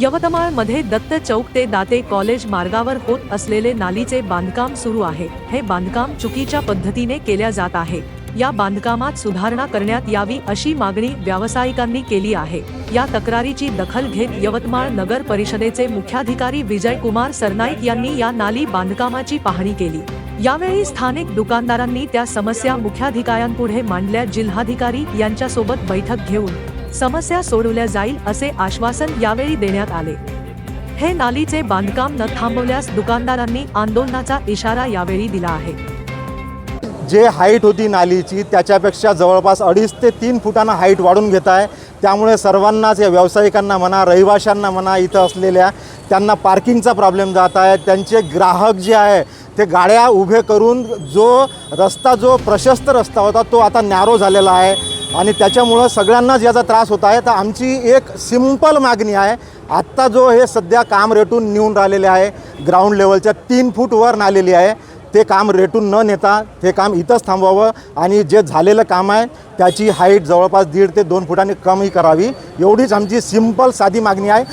यवतमाळमध्ये दत्त चौक ते दाते कॉलेज मार्गावर होत असलेले नालीचे बांधकाम सुरू आहे. हे बांधकाम चुकीच्या पद्धतीने केल्या जात आहे. या बांधकामात सुधारणा करण्यात यावी अशी मागणी व्यावसायिकांनी केली आहे. या तक्रारीची दखल घेत यवतमाळ नगर परिषदेचे मुख्याधिकारी विजय कुमार सरनाईक यांनी या नाली बांधकामाची पाहणी केली. यावेळी स्थानिक दुकानदारांनी त्या समस्या मुख्याधिकाऱ्यांपुढे मांडल्या. जिल्हाधिकारी यांच्यासोबत बैठक घेऊन समस्या सोडवल्या जाईल असे आश्वासन यावेळी देण्यात आले. हे नालीचे बांधकाम न थांबवल्यास दुकानदारांनी आंदोलनाचा इशारा यावेळी दिला आहे. जे हाईट होती नालीची त्याच्यापेक्षा जवळपास अडीच ते तीन फुटांना हाईट वाढून घेत आहे. त्यामुळे सर्वांनाच या व्यावसायिकांना म्हणा रहिवाशांना म्हणा इथं असलेल्या त्यांना पार्किंगचा प्रॉब्लेम जात आहे. त्यांचे ग्राहक जे आहे ते गाड्या उभे करून जो रस्ता जो प्रशस्त रस्ता होता तो आता नॅरो झालेला आहे. आणि त्याच्यामुळं सगळ्यांनाच याचा त्रास होत आहे. तर आमची एक सिंपल मागणी आहे आत्ता जो हे सध्या काम रेटून नेऊन राहिलेले आहे ग्राउंड लेवलच्या तीन फूट वर नालेली आहे ते काम रेटून न नेता ते काम इथंच थांबवावं आणि जे झालेलं काम आहे त्याची हाईट जवळपास दीड ते दोन फुटांनी कमी करावी. एवढीच आमची सिंपल साधी मागणी आहे.